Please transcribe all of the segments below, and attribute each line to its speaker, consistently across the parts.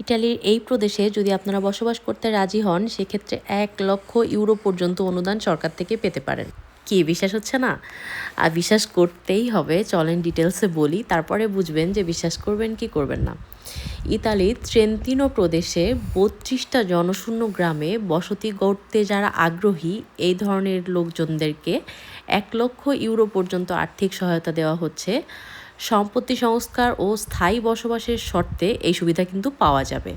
Speaker 1: ইটালির এই প্রদেশে যদি আপনারা বসবাস করতে রাজি হন, সেক্ষেত্রে এক লক্ষ ইউরো পর্যন্ত অনুদান সরকার থেকে পেতে পারেন। কি, বিশ্বাস হচ্ছে না? আর বিশ্বাস করতেই হবে, চলেন ডিটেলসে বলি, তারপরে বুঝবেন যে বিশ্বাস করবেন কি করবেন না। ইতালির ট্রেন্তিনো প্রদেশে বত্রিশটা জনশূন্য গ্রামে বসতি গড়তে যারা আগ্রহী, এই ধরনের লোকজনদেরকে এক লক্ষ ইউরো পর্যন্ত আর্থিক সহায়তা দেওয়া হচ্ছে। সম্পত্তি সংস্কার ও স্থায়ী বসবাসের শর্তে এই সুবিধা কিন্তু পাওয়া যাবে।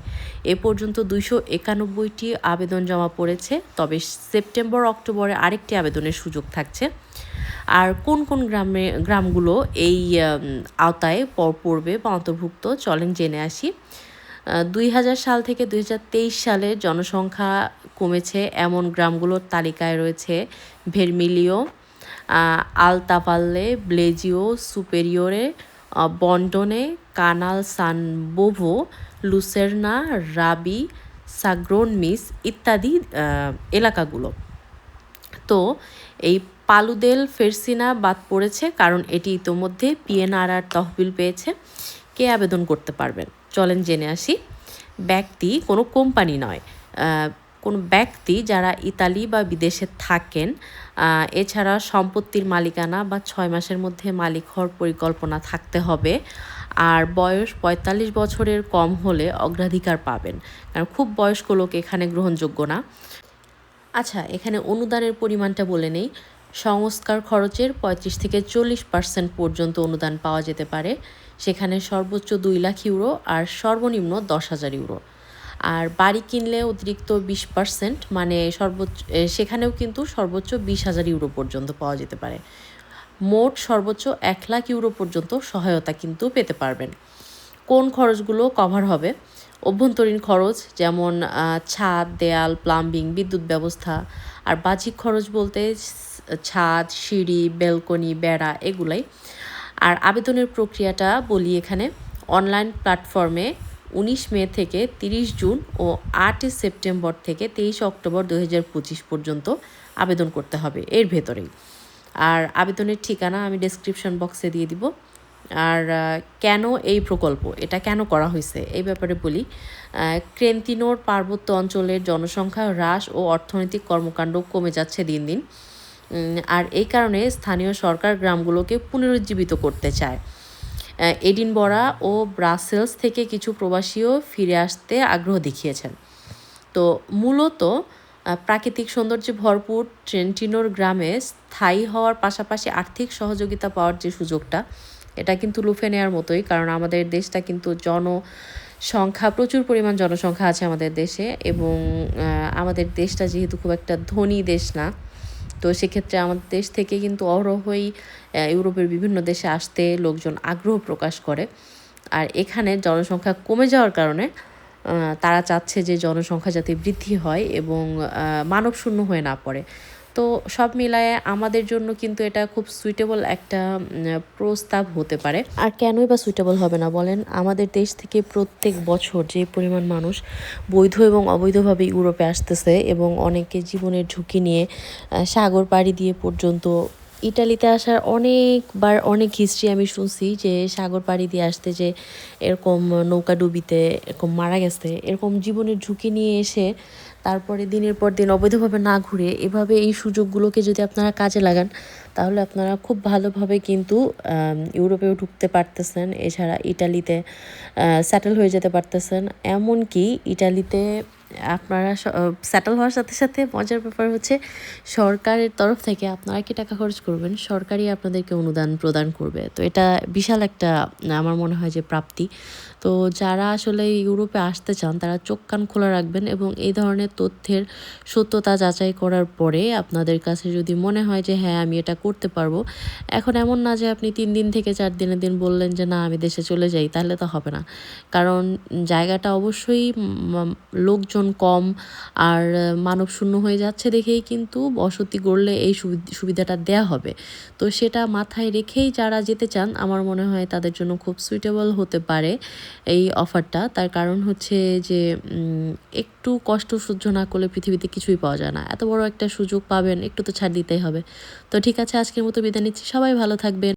Speaker 1: এ পর্যন্ত দুইশো একানব্বইটি আবেদন জমা পড়েছে, তবে সেপ্টেম্বর, অক্টোবরে আরেকটি আবেদনের সুযোগ থাকছে। আর কোন কোন গ্রামে, গ্রামগুলো এই আওতায় পড়বে বা অন্তর্ভুক্ত, চলেন জেনে আসি। দুই হাজার সাল থেকে দুই হাজার তেইশ সালে জনসংখ্যা কমেছে। এমন গ্রামগুলোর তালিকায় রয়েছে ভেরমিলিও আলতাপাল্লে ব্লেজিও, সুপেরিওরে বন্ডনে কানাল সান বোভো লুসেরনা, রাবি সাগ্রোন মিস ইত্যাদি এলাকাগুলো। তো এই পালুদেল, ফেরসিনা বাদ পড়েছে কারণ এটি ইতোমধ্যে পিএনআরআর তহবিল পেয়েছে। কে আবেদন করতে পারবেন? চলেন জেনে আসি। ব্যক্তি কোনো কোম্পানি নয়। কোনো ব্যক্তি যারা ইতালি বা বিদেশে থাকেন এছাড়া সম্পত্তির মালিকানা বা ছয় মাসের মধ্যে মালিক হওয়ার পরিকল্পনা থাকতে হবে। আর বয়স পঁয়তাল্লিশ বছরের কম হলে অগ্রাধিকার পাবেন। কারণ খুব বয়স্ক লোক এখানে গ্রহণযোগ্য না। আচ্ছা এখানে অনুদানের পরিমাণটা বলে নেই। সংস্কার খরচের পঁয়ত্রিশ থেকে চল্লিশ পার্সেন্ট পর্যন্ত অনুদান পাওয়া যেতে পারে। সেখানে সর্বোচ্চ দুই লাখ ইউরো আর সর্বনিম্ন দশ হাজার ইউরো। আর বাড়ি কিনলে অতিরিক্ত বিশ পার্সেন্ট মানে সর্বোচ্চ সেখানেও কিন্তু সর্বোচ্চ বিশ হাজার ইউরো পর্যন্ত পাওয়া যেতে পারে। মোট সর্বোচ্চ এক লাখ ইউরো পর্যন্ত সহায়তা কিন্তু পেতে পারবেন। কোন খরচগুলো কভার হবে? অভ্যন্তরীণ খরচ যেমন ছাদ, দেয়াল, প্লাম্বিং, বিদ্যুৎ ব্যবস্থা আর বাহ্যিক খরচ বলতে ছাদ, সিঁড়ি বেলকনি বেড়া এগুলাই। আর আবেদনের প্রক্রিয়াটা বলি এখানে। অনলাইন প্ল্যাটফর্মে উনিশ মে থেকে তিরিশ জুন ও আটই সেপ্টেম্বর থেকে তেইশ অক্টোবর দু হাজার পঁচিশ পর্যন্ত আবেদন করতে হবে এর ভেতরেই। আর আবেদনের ঠিকানা আমি ডেসক্রিপশন বক্সে দিয়ে দিব। আর কেন এই প্রকল্প, এটা কেন করা হয়েছে, এই ব্যাপারে বলি। ক্রেন্তিনোর পার্বত্য অঞ্চলের জনসংখ্যা হ্রাস ও অর্থনৈতিক কর্মকাণ্ড কমে যাচ্ছে দিন দিন। আর এই কারণে স্থানীয় সরকার গ্রামগুলোকে পুনরুজ্জীবিত করতে চায়। এডিনবরা ও ব্রাসেলস থেকে কিছু প্রবাসীও ফিরে আসতে আগ্রহ দেখিয়েছেন। তো মূলত প্রাকৃতিক সৌন্দর্যে ভরপুর ট্রেন্টিনোর গ্রামে স্থায়ী হওয়ার পাশাপাশি আর্থিক সহযোগিতা পাওয়ার যে সুযোগটা, এটা কিন্তু লুফে নেওয়ার মতোই। কারণ আমাদের দেশটা কিন্তু জন সংখ্যা প্রচুর পরিমাণ জনসংখ্যা আছে আমাদের দেশে এবং আমাদের দেশটা যেহেতু খুব একটা ধনী দেশ না তো সেক্ষেত্রে আমাদের দেশ থেকে কিন্তু অহরহই ইউরোপের বিভিন্ন দেশে আসতে লোকজন আগ্রহ প্রকাশ করে। আর এখানে জনসংখ্যা কমে যাওয়ার কারণে তারা চাচ্ছে যে জনসংখ্যা যাতে বৃদ্ধি হয় এবং মানবশূন্য হয়ে না পড়ে। তো সব মিলায়ে আমাদের জন্য কিন্তু এটা খুব সুইটেবল একটা প্রস্তাব হতে পারে। আর কেনই বা সুইটেবল হবে না বলেন? আমাদের দেশ থেকে প্রত্যেক বছর যে পরিমাণ মানুষ বৈধ এবং অবৈধভাবে ইউরোপে আসতেছে এবং অনেকে জীবনের ঝুঁকি নিয়ে সাগর পাড়ি দিয়ে পর্যন্ত ইটালিতে আসার অনেকবার অনেক হিস্ট্রি আমি শুনছি যে সাগর পাড়ি দিয়ে আসতে যে এরকম নৌকা ডুবিতে এরকম মারা গেছে, এরকম জীবনের ঝুঁকি নিয়ে এসে তারপরে দিনের পর দিন অবৈধভাবে না ঘুরে এভাবে এই সুযোগগুলোকে যদি আপনারা কাজে লাগান তাহলে আপনারা খুব ভালোভাবে কিন্তু ইউরোপেও ঢুকতে পারতেছেন। এছাড়া ইটালিতে সেটেল হয়ে যেতে পারতেছেন। এমনকি ইটালিতে আপনারা সেটেল হওয়ার সাথে সাথে মজার ব্যাপার হচ্ছে, সরকারের তরফ থেকে আপনারা কি টাকা খরচ করবেন? সরকারই আপনাদেরকে অনুদান প্রদান করবে। তো এটা বিশাল একটা, আমার মনে হয় যে প্রাপ্তি। তো যারা আসলে ইউরোপে আসতে চান, তারা চোখ কান খোলা রাখবেন এবং এই ধরনের তথ্যের সত্যতা যাচাই করার পরে আপনাদের কাছে যদি মনে হয় যে হ্যাঁ আমি এটা করতে পারব। এখন এমন না যে আপনি তিন দিন থেকে চার দিনের দিন বললেন যে, না, আমি দেশে চলে যাই, তাহলে তো হবে না। কারণ জায়গাটা অবশ্যই লোকজন কম আর মানব শূন্য হয়ে যাচ্ছে দেখেই কিন্তু বসতি গড়লে এই সুবিধাটা দেয়া হবে। তো সেটা মাথায় রেখেই যারা যেতে চান, আমার মনে হয় তাদের জন্য খুব সুইটেবল হতে পারে এই অফারটা। তার কারণ হচ্ছে যে একটু কষ্ট সহ্য না করলে পৃথিবীতে কিছুই পাওয়া যায় না। এত বড় একটা সুযোগ পাবেন, একটু তো ছাড় দিতেই হবে। তো ঠিক আছে আজকের মতো বিদায় নিচ্ছি। সবাই ভালো থাকবেন।